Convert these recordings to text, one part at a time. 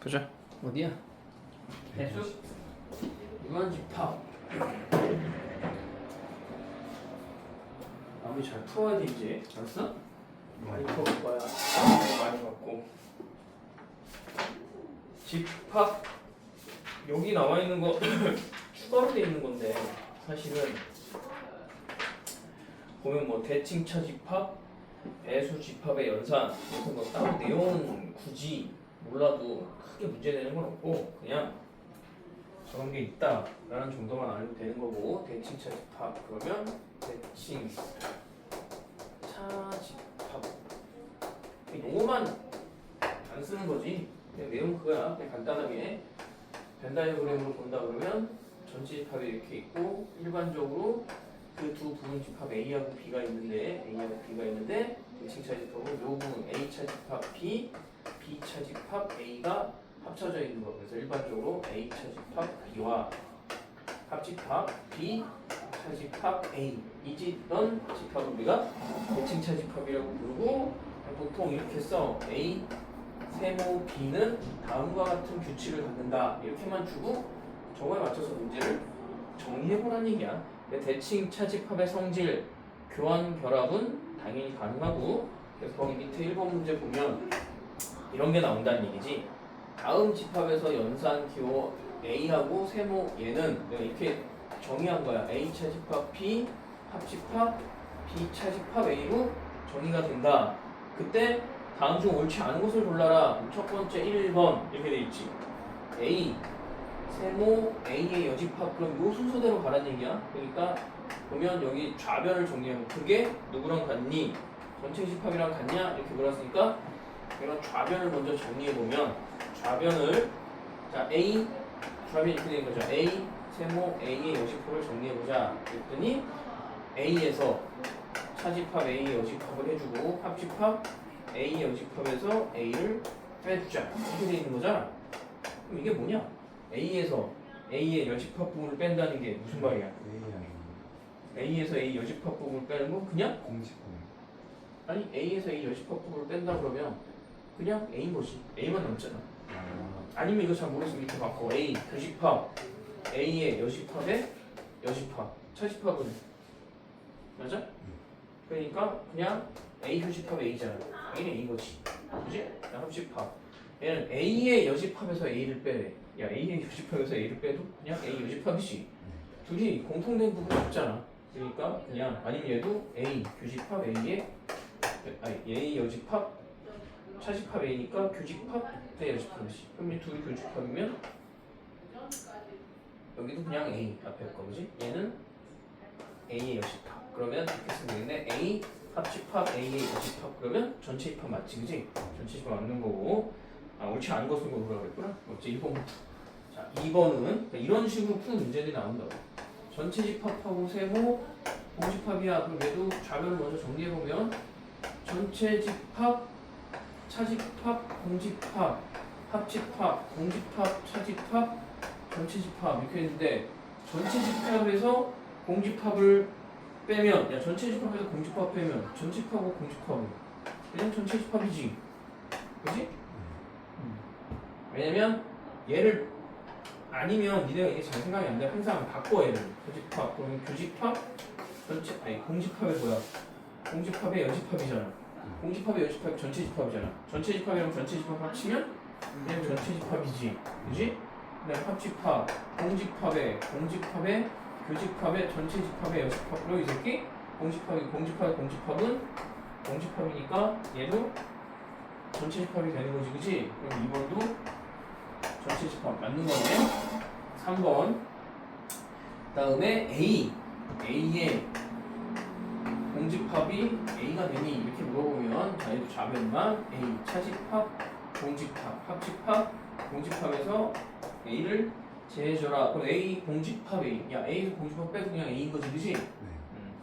보자. 어디야? 배수? 유한집합. 마무리 잘 풀어야 돼 이제. 알았어? 많이 풀어볼 거야. 많이 갖고. 집합 여기 나와 있는 거 추가로 돼 있는 건데 사실은 보면 뭐 대칭차 집합, 배수 집합의 연산 이런 거 따로 내용은 굳이 몰라도 크게 문제되는 건 없고 그냥 저런 게 있다라는 정도만 알면 되는 거고 대칭 차 집합 그러면 대칭 차 집합 이 용어만 안 쓰는 거지. 그냥 내용 그거야. 그냥 간단하게 벤 다이어그램으로 본다 그러면 전체 집합이 이렇게 있고 일반적으로 그 두 부분 집합 A하고 B가 있는데 A하고 B가 있는데 대칭 차 집합은 요 부분 A차 집합 B, B차 집합 A가 합쳐져 있는 거. 그래서 일반적으로 A차 집합 B와 합집합 B 차집합 A. 이런 집합을 우리가 대칭 차 집합이라고 부르고 보통 이렇게 써 A 세모 B는 다음과 같은 규칙을 갖는다. 이렇게만 주고 저거에 맞춰서 문제를 정리해보라는 얘기야. 대칭 차집합의 성질 교환 결합은 당연히 가능하고 그래서 거기 밑에 1번 문제 보면 이런 게 나온다는 얘기지. 다음 집합에서 연산 기호 A하고 세모 얘는 내가 이렇게 정의한 거야. A 차 집합 B 합집합 B 차 집합 A로 정의가 된다. 그때 다음 중 옳지 않은 것을 골라라. 첫 번째 1번 이렇게 돼 있지. A 세모 A의 여집합. 그럼 요 순서대로 가라는 얘기야. 그러니까 보면 여기 좌변을 정리하면 그게 누구랑 같니? 전체 집합이랑 같냐? 이렇게 물었으니까 이런 좌변을 먼저 정리해 보면 좌변을 자 A 좌변이 이렇게 된 거죠. A 세모 A의 여집합을 정리해 보자 그랬더니 A에서 차집합 A의 여집합을 해주고 합집합 A의 여집합에서 A를 빼주자. 이렇게 돼 있는 거잖아. 그럼 이게 뭐냐? A에서 A의 여집합 부분을 뺀다는 게 무슨 말이야? A에서 A 여집합 부분을 빼는 건 그냥 공식분 아니 A에서 A 여집합 부분을 뺀다 그러면 그냥 A인 거지. A만 남잖아. 아니면 이거 잘 모르겠으면 이렇게 바꿔. A 교집합. A의 여집합의 여집합. 차집합은 맞아? 그러니까 그냥 A 교집합 A잖아. A는 A인 거지. 그지? 자, 합집합. 얘는 A의 여집합에서 A를 빼래. 야 A의 여집합에서 A를 빼도 그냥 A 여집합이지. 둘이 공통된 부분이 없잖아. 그러니까 그냥 아니면 얘도 A 교집합 A의 아니 A 여집합 차집합 A니까 교집합 대 여집합이지. 그럼 이 둘이 교집합이면 여기도 그냥 A 앞에 거 그지? 얘는 A의 여집합 그러면 이렇게 쓰면 되겠네. A 합집합 A의 여집합 그러면 전체 집합 맞지 그지? 전체 집합 맞는 거고. 아 옳지 않은 것을 고르라고 그랬구나? 어째 1번부터 자 2번은 이런 식으로 푸는 문제들이 나온다고. 전체 집합하고 세모 공집합이야. 그럼 얘도 좌변을 먼저 정리해보면 전체 집합 차집합 공집합 합집합 공집합 차집합 전체 집합 이렇게 했는데 전체 집합에서 공집합을 빼면 야 전체 집합에서 공집합 빼면 전체 집합하고 공집합은 그냥 전체 집합이지 그지? 왜냐면 얘를 아니면 니네가 이게 잘 생각이 안 돼. 항상 바꿔 얘를. 교집합 그러면 교집합 전체 아니 공집합이 뭐야? 공집합의 여집합이잖아. 공집합의 여집합이 전체 집합이잖아. 전체 집합이랑 전체 집합 합치면 그냥 전체 집합이지. 그지? 그다음 합집합, 공집합의 공집합의 교집합의 전체 집합의 여집합으로 이 새끼 공집합이 공집합의 공집합은 공집합이니까 얘도 전체 집합이 되는 거지, 그지? 그럼 2번도 전체 집합 맞는 거네. 3번. 다음에 A. A의 공집합이 A가 되니 이렇게 물어보면 자 얘도 좌변만 A 차집합, 공집합, 합집합, 공집합에서 A를 제해줘라. 그럼 A 공집합 A. 야 A에서 공집합 빼도 그냥 A인 거지, 그지? 음.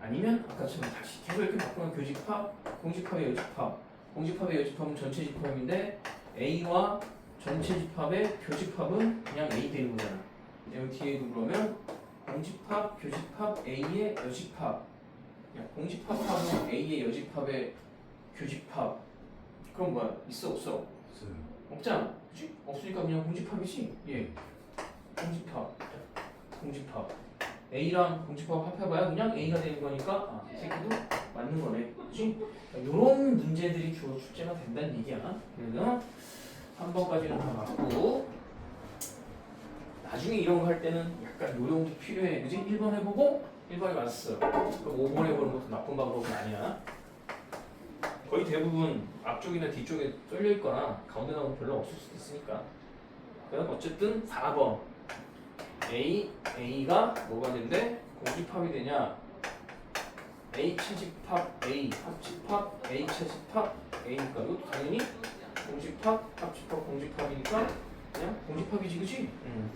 아니면 아까처럼 다시 계속 이렇게 바꾸면 교집합, 공집합의 여집합, 공집합의 여집합은 전체 집합인데 A와 전체 집합의 교집합은 그냥 A 되는 거잖아. 여기 뒤에도 그러면 공집합, 교집합, A의 여집합. 야, 공집합하고 A의 여집합의 교집합. 그럼 뭐야? 있어 없어? 없어요 없잖아. 그치? 없으니까 그냥 공집합이지. 예. 공집합. 공집합. A랑 공집합 합해봐야 그냥 A가 되는 거니까 아, 이 새끼도 맞는 거네. 그치? 이런 문제들이 주로 출제가 된다는 얘기야. 그래서 한 번까지는 다 맞고 나중에 이런 거 할 때는 약간 요령도 필요해. 그지? 1번 해보고 1번이 맞았어. 그럼 5번 해보는 것도 나쁜 방법은 아니야. 거의 대부분 앞쪽이나 뒤쪽에 쏠려 있거나 가운데 나오면 별로 없을 수도 있으니까. 그럼 어쨌든 4번 A A가 뭐가 된대? 공집합이 되냐? A 채집합 A 합집합 A 채집합 A니까 이것도 당연히 공집합 합집합 공집합이니까 그냥 공집합이지 그지? 음.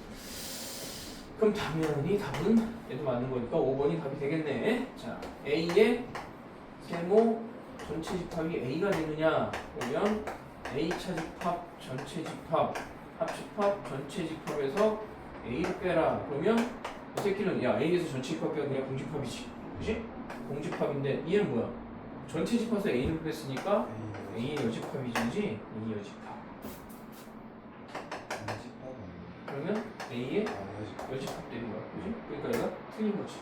그럼 당연히 답은 얘도 맞는 거니까 5번이 답이 되겠네. 자 A의 세모 전체 집합이 A가 되느냐 그러면 A 차 집합 전체 집합 합집합 전체 집합에서 A를 빼라 그러면 이 새끼는 야 A에서 전체 집합 빼면 그냥 공집합이지 그지? 공집합인데 얘는 뭐야? 전체 집합에서 A를 뺐으니까 A의 여집합이지? A 여집합 그러면 A의 여집합 되는 거야? 그지? 그러니까 얘가 틀린 거지.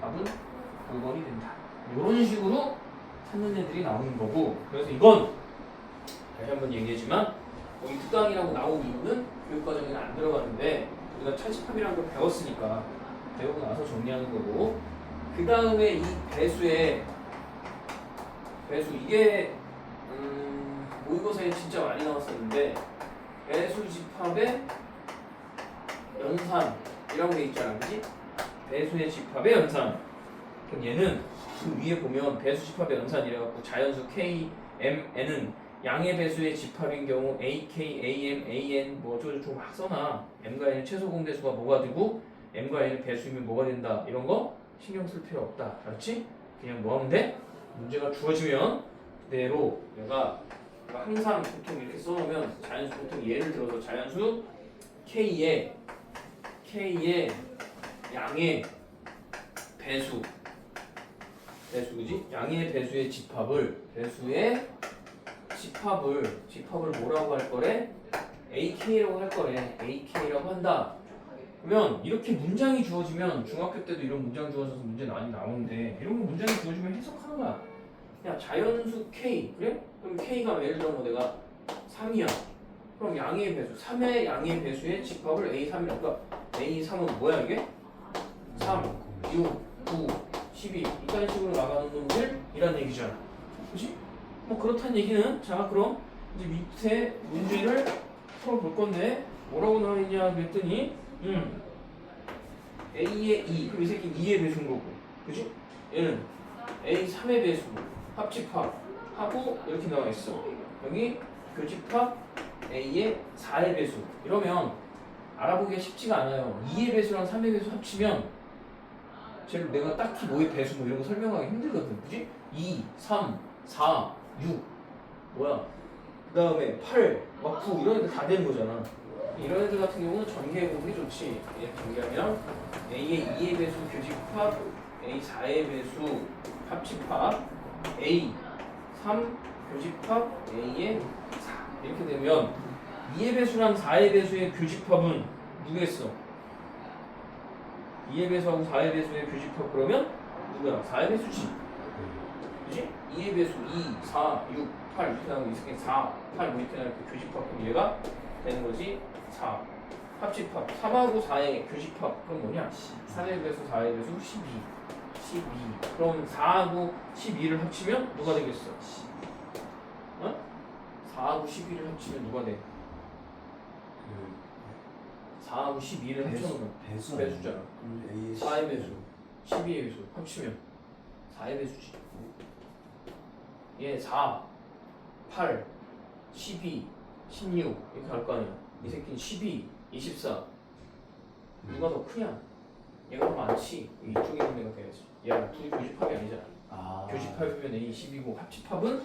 답은 5번이 된다. 이런 식으로 찾는 애들이 나오는 거고. 그래서 이건 다시 한번 얘기했지만 여기 특강이라고 나온 이유는 교육과정에는 안 들어가는데 우리가 차집합이라는 걸 배웠으니까 배우고 나서 정리하는 거고. 그 다음에 이 배수의 배수 이게 음, 모의고사에 진짜 많이 나왔었는데 배수 집합의 연산 이라고 돼 있잖아 그지? 배수의 집합의 연산 그럼 얘는 그 위에 보면 배수 집합의 연산 이래갖고 자연수 K, M, N은 양의 배수의 집합인 경우 A, K, A, M, A, N 뭐 어쩌고 저쩌고 막 써놔 M과 N의 최소 공배수가 뭐가 되고 M과 N의 배수이면 뭐가 된다 이런 거 신경 쓸 필요 없다 알았지? 그냥 뭐 하면 돼? 문제가 주어지면 그대로 내가 항상 보통 이렇게 써놓으면 자연수 보통 예를 들어서 자연수 K의 K의 양의 배수 배수 그지? 양의 배수의 집합을 배수의 집합을 집합을 뭐라고 할 거래? AK라고 할 거래. AK라고 한다. 그러면 이렇게 문장이 주어지면 중학교 때도 이런 문장 주어져서 문제 많이 나오는데 이런 거 문장이 주어지면 해석하는 거야. 야 자연수 K 그래? 그럼 K가 예를 들어 뭐 내가 3이야. 그럼 양의 배수 3의 양의 배수의 집합을 A3이라고 그러니까 A3은 뭐야 이게? 3, 6, 9, 12 이딴 식으로 나가는 놈들 이란 얘기잖아. 그지? 뭐 그렇다는 얘기는 자 그럼 이제 밑에 문제를 풀어볼 건데 뭐라고 나와 있냐 그랬더니 음 A의 2 그럼 이 새끼 2의 배수인 거고 그지? 얘는 A 3의 배수 합집합 하고 이렇게 나와 있어 여기 교집합 A의 4의 배수 이러면 알아보기가 쉽지가 않아요. 2의 배수랑 3의 배수 합치면 제일 내가 딱히 뭐의 배수 뭐 이런 거 설명하기 힘들거든. 그지? 2, 3, 4, 6 뭐야? 그 다음에 8, 막 9 이런 애들 다 되는 거잖아. 이런 애들 같은 경우는 전개해보는 게 좋지. 얘 전개하면 A의 2의 배수 교집합 A 4의 배수 합집합 A 3 교집합 A의 4 이렇게 되면 2의 배수랑 4의 배수의 교집합은 누구겠어? 2의 배수하고 4의 배수의 교집합 그러면 누구야? 4의 배수지 그지? 2의 배수 2, 4, 6, 8 이렇게 나오고 있으니까 4, 8 뭐 이렇게 나오고 교집합 그럼 얘가 되는 거지 4 합집합 3하고 4의 교집합 그럼 뭐냐 3의 배수 4의 배수 12 12 그럼 4하고 12를 합치면 누가 되겠어? 어? 4하고 12를 합치면 누가 돼? 4하고 12를 합쳐놓으면 배수. 배수잖아. A의 4의 배수. 12의 배수. 합치면 4의 배수지. 얘 4, 8, 12, 16 이렇게 갈 거 아니야. 이 새끼는 12, 24 누가 더 크냐? 얘가 더 많지. 이쪽에 있는 애가 돼야지. 얘가 둘이 교집합이 아니잖아. 아. 교집합이면 A 12고 합집합은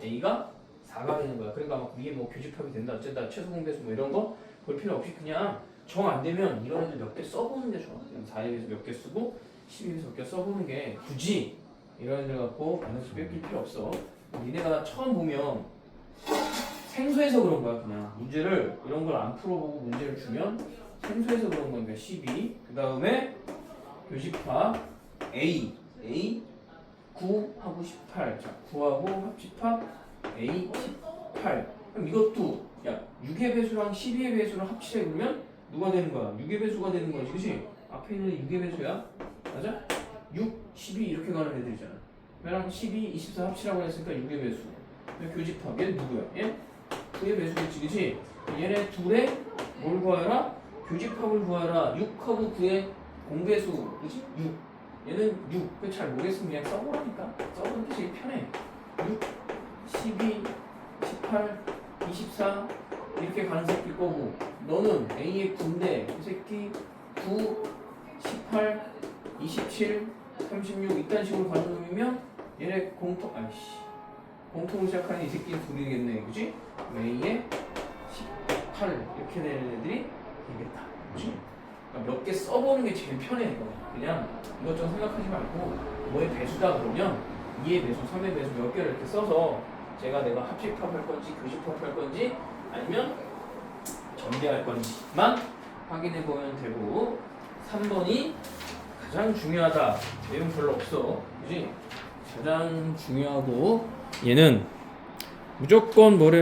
A가 4가 되는 거야. 그러니까 막 위에 뭐 교집합이 된다. 어쩐다. 최소 공배수 뭐 이런 거 볼 필요 없이 그냥 정 안 되면 이런 애들 몇 개 써보는 게 좋아 그냥 4에서 몇 개 쓰고 12에서 몇 개 써보는 게 굳이 이런 애들 갖고 마이너스 뺏길 필요 없어 니네가 처음 보면 생소해서 그런 거야 그냥 문제를 이런 걸 안 풀어보고 문제를 주면 생소해서 그런 거니까 12. 그 다음에 교집합 A A 9하고 18. 자 9하고 합집합 A 18. 그럼 이것도 야 6의 배수랑 12의 배수를 합치자 그러면 누가 되는 거야? 6의 배수가 되는 거지, 그렇지? 앞에 있는 6의 배수야, 맞아? 6, 12 이렇게 가는 애들이잖아. 얘랑 12, 24 합치라고 했으니까 6의 배수. 얘 교집합, 얘 누구야? 얘 9의 배수겠지, 그렇지? 얘네 둘의 뭘 구하여라? 교집합을 구하여라. 6하고 9의 공배수, 그렇지? 6. 얘는 6. 그잘 모르겠으면 그냥 써보라니까. 써보는 게 제일 편해. 6, 12, 18, 24 이렇게 가는 새끼일 거고 너는 A의 9인데 이 새끼 9, 18, 27, 36 이딴 식으로 가는 놈이면 얘네 공통 아이씨 공통으로 시작하는 이 새끼 둘이겠네 그지? A의 18 이렇게 되는 애들이 되겠다 그지? 그러니까 몇 개 써보는 게 제일 편해 이거 그냥 이것저것 생각하지 말고 뭐의 배수다 그러면 2의 배수, 3의 배수 몇 개를 이렇게 써서 제가 내가 합집합 할 건지 교집합 할 건지 아니면 전개할 건지만 확인해 보면 되고 3번이 가장 중요하다. 내용 별로 없어. 그지? 가장 중요하고 얘는 무조건 뭘 해야